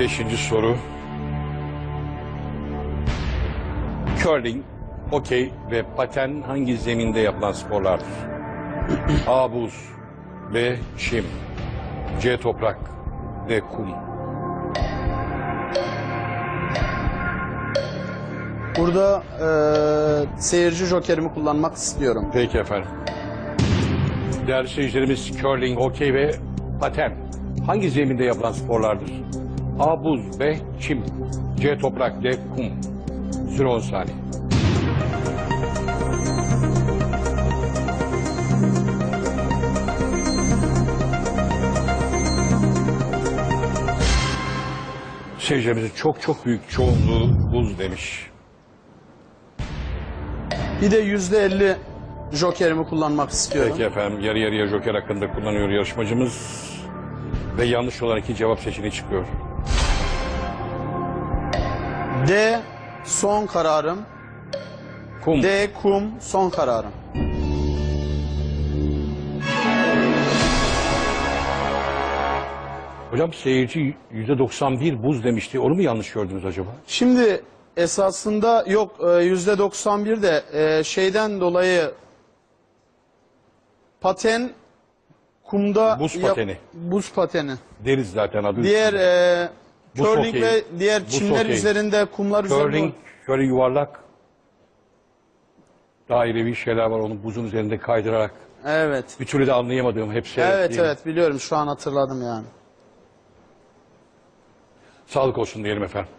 Beşinci soru. Curling, okey ve paten hangi zeminde yapılan sporlardır? A. Buz B. Çim C. Toprak D. Kum Burada eee, seyirci jokerimi kullanmak istiyorum. Peki efendim. Değerli seyircilerimiz curling, okey ve paten hangi zeminde yapılan sporlardır? A. Buz B. Çim C. Toprak D. Kum Süre 10 saniye. Seyircilerimizin çok çok büyük çoğunluğu buz demiş. Bir de yüzde elli jokerimi kullanmak istiyorum. Peki efendim yarı yarıya joker hakkında kullanıyor yarışmacımız. Ve yanlış olan iki cevap seçeneği çıkıyor. D son kararım. Kum. D kum son kararım. Hocam seyirci %91 buz demişti. Onu mu yanlış gördünüz acaba? Şimdi esasında yok e, yüzde 91 de e, şeyden dolayı paten kumda Buz pateni. buz pateni. Deriz zaten adı. Diğer üstünde. e, Buz curling hokeyi. ve diğer çimler hokeyi. üzerinde kumlar üzerinde Curling şöyle yuvarlak dairevi şeyler var onun buzun üzerinde kaydırarak. Evet. Bir türlü de anlayamadığım hepsi. Evet evet biliyorum şu an hatırladım yani. Sağlık olsun diyelim efendim.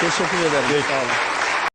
Teşekkür ederim. Sağ olun.